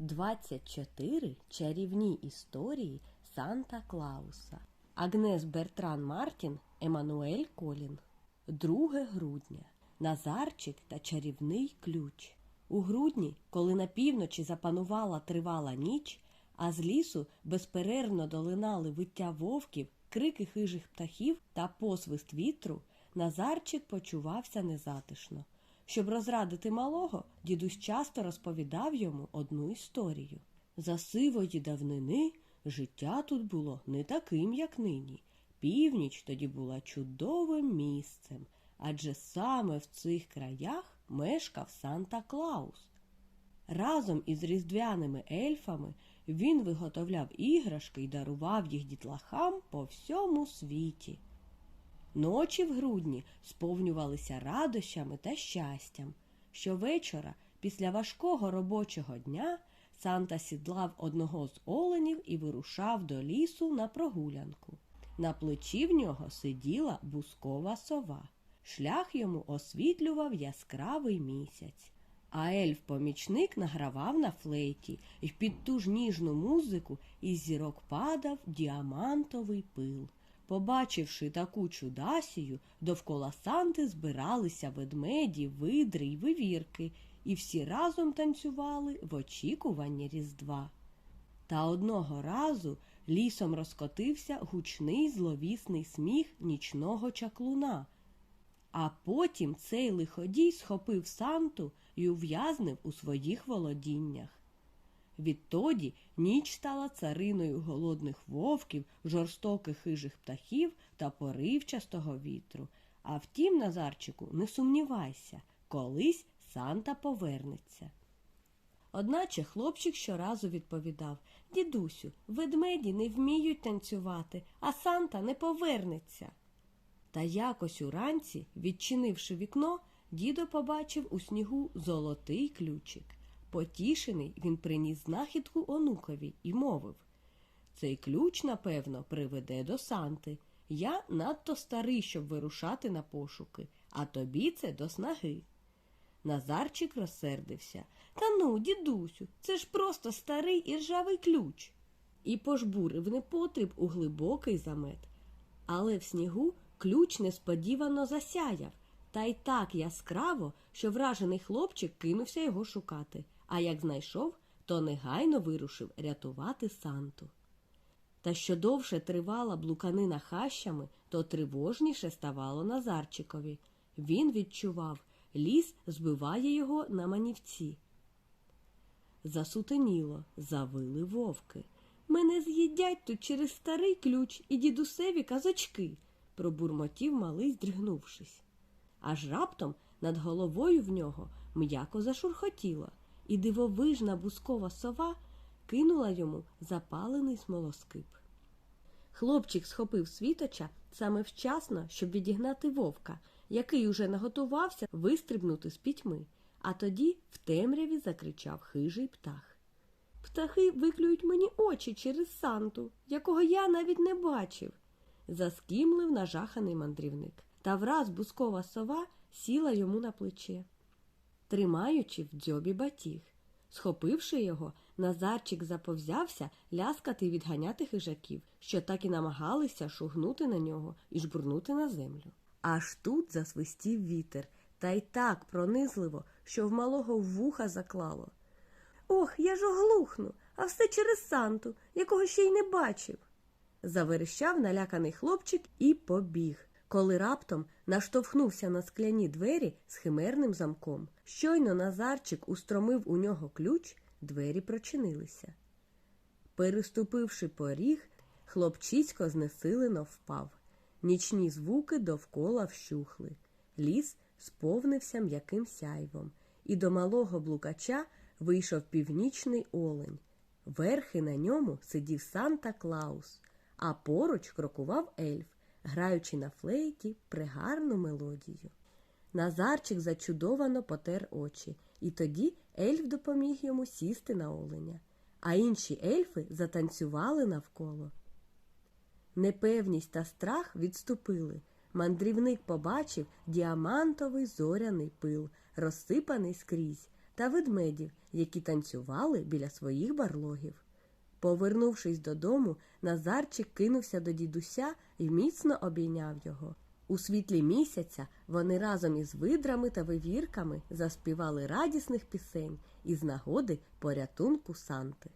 24 чарівні історії Санта Клауса. Агнес Бертран Мартін, Еммануель Колін. 2 грудня. Назарчик та чарівний ключ. У грудні, коли на півночі запанувала тривала ніч, а з лісу безперервно долинали виття вовків, крики хижих птахів та посвист вітру, Назарчик почувався незатишно. Щоб розрадити малого, дідусь часто розповідав йому одну історію. За сивої давнини життя тут було не таким, як нині. Північ тоді була чудовим місцем, адже саме в цих краях мешкав Санта Клаус. Разом із різдвяними ельфами він виготовляв іграшки й дарував їх дітлахам по всьому світі. Ночі в грудні сповнювалися радощами та щастям. Щовечора, після важкого робочого дня, Санта сідлав одного з оленів і вирушав до лісу на прогулянку. На плечі в нього сиділа бускова сова. Шлях йому освітлював яскравий місяць. А ельф-помічник награвав на флейті, і під ту ж ніжну музику із зірок падав діамантовий пил. Побачивши таку чудасію, довкола Санти збиралися ведмеді, видри й вивірки, і всі разом танцювали в очікуванні Різдва. Та одного разу лісом розкотився гучний зловісний сміх нічного чаклуна. А потім цей лиходій схопив Санту і ув'язнив у своїх володіннях. Відтоді ніч стала цариною голодних вовків, жорстоких хижих птахів та поривчастого вітру. А втім, Назарчику, не сумнівайся, колись Санта повернеться. Одначе хлопчик щоразу відповідав Дідусю, ведмеді не вміють танцювати, а Санта не повернеться. Та якось уранці, відчинивши вікно, дідо побачив у снігу золотий ключик. Потішений він приніс знахідку онукові і мовив Цей ключ, напевно, приведе до Санти. Я надто старий, щоб вирушати на пошуки, а тобі це до снаги. Назарчик розсердився. Та ну, дідусю, це ж просто старий і ржавий ключ. І пожбурив непотріб у глибокий замет. Але в снігу ключ несподівано засяяв, та й так яскраво, що вражений хлопчик кинувся його шукати, а як знайшов, то негайно вирушив рятувати Санту. Та що довше тривала блуканина хащами, то тривожніше ставало Назарчикові. Він відчував, ліс збиває його на манівці. Засутеніло, завили вовки. Мене з'їдять тут через старий ключ і дідусеві казочки, пробурмотів малий, здригнувшись. Аж раптом над головою в нього м'яко зашурхотіло, і дивовижна бускова сова кинула йому запалений смолоскип. Хлопчик схопив світоча саме вчасно, щоб відігнати вовка, який уже наготувався вистрибнути з пітьми, а тоді в темряві закричав хижий птах. Птахи виклюють мені очі через санту, якого я навіть не бачив, заскімлив нажаханий мандрівник. Та враз бускова сова сіла йому на плече, тримаючи в дзьобі батіг. Схопивши його, Назарчик заповзявся ляскати й відганяти хижаків, що так і намагалися шугнути на нього і жбурнути на землю. Аж тут засвистів вітер, та й так пронизливо, що в малого вуха заклало. Ох, я ж оглухну, а все через Санту, якого ще й не бачив. Заверещав наляканий хлопчик і побіг, коли раптом наштовхнувся на скляні двері з химерним замком. Щойно Назарчик устромив у нього ключ, двері прочинилися. Переступивши поріг, хлопчисько знесилено впав. Нічні звуки довкола вщухли. Ліс сповнився м'яким сяйвом, і до малого блукача вийшов північний олень. Верхи на ньому сидів Санта Клаус, а поруч крокував ельф, граючи на флейті пригарну мелодію. Назарчик зачудовано потер очі, і тоді ельф допоміг йому сісти на оленя, а інші ельфи затанцювали навколо. Непевність та страх відступили. Мандрівник побачив діамантовий зоряний пил, розсипаний скрізь, та ведмедів, які танцювали біля своїх барлогів. Повернувшись додому, Назарчик кинувся до дідуся і міцно обійняв його. У світлі місяця вони разом із видрами та вивірками заспівали радісних пісень із нагоди порятунку Санти.